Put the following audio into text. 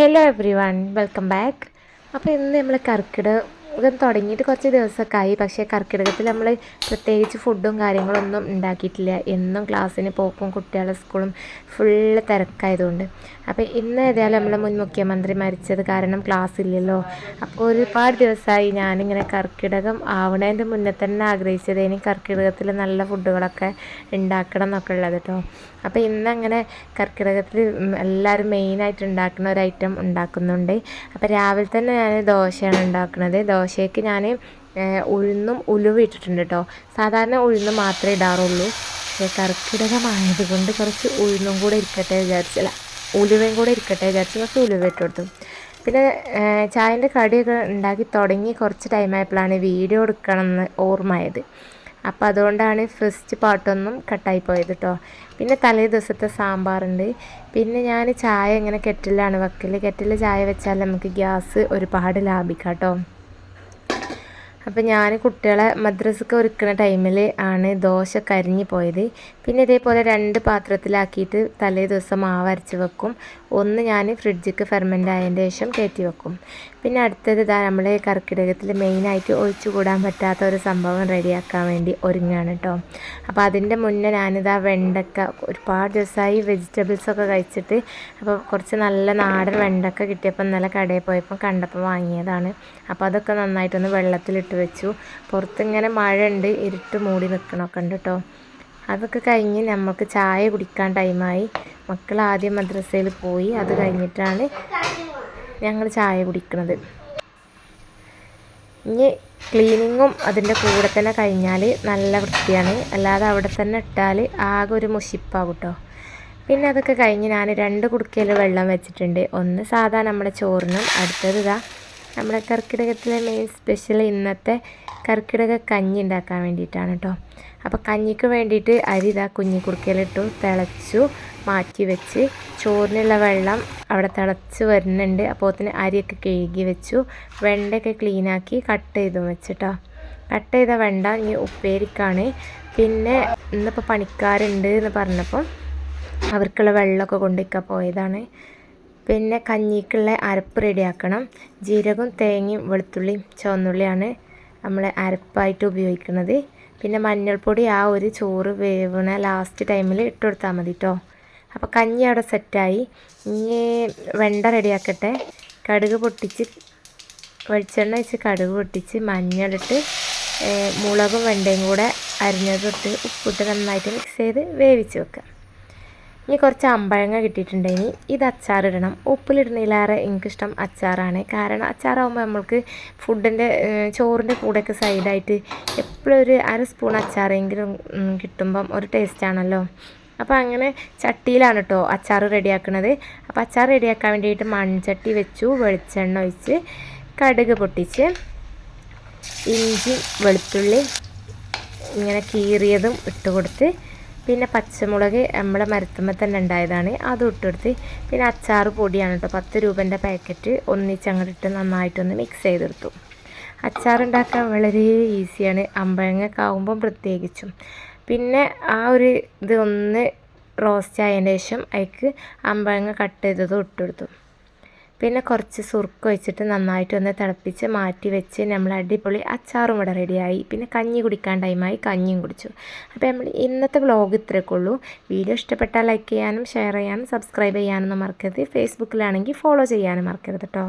Hello everyone welcome back അപ്പോൾ ഇന്ന് നമ്മൾ കർക്കിടകം തുടങ്ങിയിട്ട് കുറച്ച് ദിവസമൊക്കെ ആയി. പക്ഷേ കർക്കിടകത്തിൽ നമ്മൾ പ്രത്യേകിച്ച് ഫുഡും കാര്യങ്ങളൊന്നും ഉണ്ടാക്കിയിട്ടില്ല. എന്നും ക്ലാസ്സിന് പോക്കും കുട്ടികളുടെ സ്കൂളും ഫുള്ള് തിരക്കായതുകൊണ്ട്. അപ്പോൾ ഇന്ന് ഏതായാലും നമ്മളെ മുൻ മുഖ്യമന്ത്രി മരിച്ചത് കാരണം ക്ലാസ് ഇല്ലല്ലോ. അപ്പോൾ ഒരുപാട് ദിവസമായി ഞാനിങ്ങനെ കർക്കിടകം ആവണതിന്റെ മുന്നേ തന്നെ ആഗ്രഹിച്ചത് ഇനി കർക്കിടകത്തിൽ നല്ല ഫുഡുകളൊക്കെ ഉണ്ടാക്കണം എന്നൊക്കെ ഉള്ളത് കേട്ടോ. അപ്പോൾ ഇന്നങ്ങനെ കർക്കിടകത്തിൽ എല്ലാവരും മെയിനായിട്ട് ഉണ്ടാക്കുന്ന ഒരു ഐറ്റം ഉണ്ടാക്കുന്നുണ്ട്. അപ്പോൾ രാവിലെ തന്നെ ഞാൻ ദോശയാണ് ഉണ്ടാക്കുന്നത്. ദോശയ്ക്ക് ഞാൻ ഉഴുന്നും ഉലുവ ഇട്ടിട്ടുണ്ട് കേട്ടോ സാധാരണ ഉഴുന്ന് മാത്രമേ ഇടാറുള്ളൂ. പക്ഷേ കർക്കിടകമായതുകൊണ്ട് കുറച്ച് ഉഴുന്നും കൂടെ ഇരിക്കട്ടെ വിചാരിച്ചില്ല ഉലുവയും കൂടെ ഇരിക്കട്ടെ വിചാരിച്ച് കുറച്ച് ഉലുവ ഇട്ട് കൊടുത്തു. പിന്നെ ചായന്റെ കടിയൊക്കെ ഉണ്ടാക്കി തുടങ്ങി കുറച്ച് ടൈമായപ്പോഴാണ് വീഡിയോ എടുക്കണമെന്ന് ഓർമ്മയത് അപ്പോൾ അതുകൊണ്ടാണ് ഫസ്റ്റ് പാട്ടൊന്നും കട്ടായി പോയത് കേട്ടോ പിന്നെ തലേ ദിവസത്തെ സാമ്പാറുണ്ട്. പിന്നെ ഞാൻ ചായ ഇങ്ങനെ കെറ്റിലാണ് വെക്കൽ കെറ്റിൽ ചായ വെച്ചാൽ നമുക്ക് ഗ്യാസ് ഒരുപാട് ലാഭിക്കാം കേട്ടോ അപ്പോൾ ഞാൻ കുട്ടികളെ മദ്രസക്ക് ഒരുക്കുന്ന ടൈമിൽ ആണ് ദോശ കരിഞ്ഞു പോയത്. പിന്നെ ഇതേപോലെ രണ്ട് പാത്രത്തിലാക്കിയിട്ട് തലേ ദിവസം മാവ് അരച്ച് വെക്കും. ഒന്ന് ഞാൻ ഫ്രിഡ്ജിക്ക് ഫെർമെന്റ് ആയതിന്റെ ശേഷം കയറ്റി വെക്കും. പിന്നെ അടുത്തത് ഇതാ നമ്മൾ കർക്കിടകത്തിൽ മെയിനായിട്ട് ഒഴിച്ചു കൂടാൻ പറ്റാത്ത ഒരു സംഭവം റെഡിയാക്കാൻ വേണ്ടി ഒരുങ്ങാണ് കേട്ടോ അപ്പോൾ അതിന്റെ മുന്നേ ഞാനിതാ വെണ്ടക്ക ഒരുപാട് ദിവസമായി വെജിറ്റബിൾസൊക്കെ കഴിച്ചിട്ട് അപ്പോൾ കുറച്ച് നല്ല നാടൻ വെണ്ടക്ക കിട്ടിയപ്പോൾ നല്ല കടയിൽ പോയപ്പോൾ കണ്ടപ്പോൾ വാങ്ങിയതാണ്. അപ്പോൾ അതൊക്കെ നന്നായിട്ടൊന്ന് വെള്ളത്തിലിട്ട് വെച്ചു. പുറത്തിങ്ങനെ മഴ ഉണ്ട് ഇരുട്ട് മൂടി നിൽക്കണമൊക്കെ ഉണ്ട് കേട്ടോ അതൊക്കെ കഴിഞ്ഞ് നമുക്ക് ചായ കുടിക്കാൻ ടൈമായി. മക്കൾ ആദ്യം മദ്രസയിൽ പോയി. അത് കഴിഞ്ഞിട്ടാണ് ഞങ്ങൾ ചായ കുടിക്കുന്നത് ഇനി ക്ലീനിങ്ങും അതിന്റെ കൂടെ തന്നെ കഴിഞ്ഞാൽ നല്ല വൃത്തിയാണ്. അല്ലാതെ അവിടെ തന്നെ ഇട്ടാൽ ആകെ ഒരു മുഷിപ്പാകും കേട്ടോ പിന്നെ അതൊക്കെ കഴിഞ്ഞ് ഞാൻ രണ്ട് കുടുക്കയിൽ വെള്ളം വെച്ചിട്ടുണ്ട്. ഒന്ന് സാധാ നമ്മുടെ ചോറിനും അടുത്തത് ഇതാ നമ്മുടെ കർക്കിടകത്തിലെ മെയിൻ സ്പെഷ്യൽ ഇന്നത്തെ കർക്കിടക കഞ്ഞി ഉണ്ടാക്കാൻ വേണ്ടിയിട്ടാണ് കേട്ടോ അപ്പോൾ കഞ്ഞിക്ക് വേണ്ടിയിട്ട് അരി ഇതാ കുഞ്ഞിക്കുടുക്കയിലിട്ടു തിളച്ചു മാറ്റി വെച്ച് ചോറിനുള്ള വെള്ളം അവിടെ തിളച്ച് വരുന്നുണ്ട്. അപ്പോൾ അതിന് അരിയൊക്കെ കഴുകി വെച്ചു. വെണ്ടയൊക്കെ ക്ലീനാക്കി കട്ട് ചെയ്തും വെച്ചിട്ടോ കട്ട് ചെയ്ത വെണ്ട ഇനി ഉപ്പേരിക്കാണ്. പിന്നെ ഇന്നിപ്പോൾ പണിക്കാരുണ്ട് എന്ന് പറഞ്ഞപ്പം അവർക്കുള്ള വെള്ളമൊക്കെ കൊണ്ടിരിക്കാൻ പോയതാണ്. പിന്നെ കഞ്ഞിക്കുള്ള അരപ്പ് റെഡിയാക്കണം. ജീരകവും തേങ്ങയും വെളുത്തുള്ളിയും ചുവന്നുള്ളിയാണ് നമ്മൾ അരപ്പായിട്ട് ഉപയോഗിക്കുന്നത് പിന്നെ മഞ്ഞൾപ്പൊടി ആ ഒരു ചോറ് വേവണ ലാസ്റ്റ് ടൈമിൽ ഇട്ട് കൊടുത്താൽ മതി കേട്ടോ അപ്പോൾ കഞ്ഞി അവിടെ സെറ്റായി ഇനി വെണ്ട റെഡിയാക്കട്ടെ. കടുക് പൊട്ടിച്ച് വെളിച്ചെണ്ണ വെച്ച് കടുക് പൊട്ടിച്ച് മഞ്ഞളിട്ട് മുളകും വെണ്ടയും കൂടെ അരിഞ്ഞതിട്ട് ഉപ്പിട്ട് നന്നായിട്ട് മിക്സ് ചെയ്ത് വേവിച്ച് വെക്കുക ഇനി കുറച്ച് അമ്പഴങ്ങ കിട്ടിയിട്ടുണ്ട് ഇനി. ഇത് അച്ചാറിടണം ഉപ്പിലിടുന്നതിലേറെ എനിക്കിഷ്ടം അച്ചാറാണ്. കാരണം അച്ചാറാകുമ്പോൾ നമ്മൾക്ക് ഫുഡിന്റെ ചോറിന്റെ കൂടെയൊക്കെ സൈഡായിട്ട് എപ്പോഴും ഒരു അര സ്പൂൺ അച്ചാറെങ്കിലും കിട്ടുമ്പം ഒരു ടേസ്റ്റാണല്ലോ അപ്പോൾ അങ്ങനെ ചട്ടിയിലാണ് കേട്ടോ അച്ചാർ റെഡിയാക്കുന്നത് അപ്പോൾ അച്ചാർ റെഡിയാക്കാൻ വേണ്ടിയിട്ട് മൺചട്ടി വെച്ചു വെളിച്ചെണ്ണ ഒഴിച്ച് കടുക് പൊട്ടിച്ച് ഇഞ്ചി വെളുത്തുള്ളി ഇങ്ങനെ കീറിയതും ഇട്ട് കൊടുത്ത് പിന്നെ പച്ചമുളക് നമ്മളെ മരത്തുമ്മ തന്നെ ഉണ്ടായതാണ്. അതും ഇട്ടെടുത്ത് പിന്നെ അച്ചാർ പൊടിയാണ് കേട്ടോ. പത്ത് രൂപന്റെ പാക്കറ്റ്. ഒന്നിച്ചങ്ങോട്ടിട്ട് നന്നായിട്ടൊന്ന് മിക്സ് ചെയ്തെടുത്തു. അച്ചാർ ഉണ്ടാക്കാൻ വളരെ ഈസിയാണ്. അമ്പഴങ്ങൊക്കെ ആകുമ്പം പ്രത്യേകിച്ചും. പിന്നെ ആ ഒരു ഇത് ഒന്ന് റോസ്റ്റ് ആയതിന് ശേഷം അതിക്ക് അമ്പഴങ്ങ കട്ട് ചെയ്തതും ഇട്ടെടുത്തു പിന്നെ കുറച്ച് സുർക്ക് വെച്ചിട്ട് നന്നായിട്ട് ഒന്ന് തിളപ്പിച്ച് മാറ്റി വെച്ച് നമ്മൾ അടിപൊളി അച്ചാറും ഇവിടെ റെഡിയായി പിന്നെ കഞ്ഞി കുടിക്കാൻ ടൈമായി കഞ്ഞിയും കുടിച്ചു. അപ്പോൾ നമ്മൾ ഇന്നത്തെ വ്ലോഗ് ഇത്രയൊക്കെ ഉള്ളൂ. വീഡിയോ ഇഷ്ടപ്പെട്ടാൽ ലൈക്ക് ചെയ്യാനും ഷെയർ ചെയ്യാനും സബ്സ്ക്രൈബ് ചെയ്യാനൊന്നും മറക്കരുത്. ഫേസ്ബുക്കിലാണെങ്കിൽ ഫോളോ ചെയ്യാനും മറക്കരുത് കേട്ടോ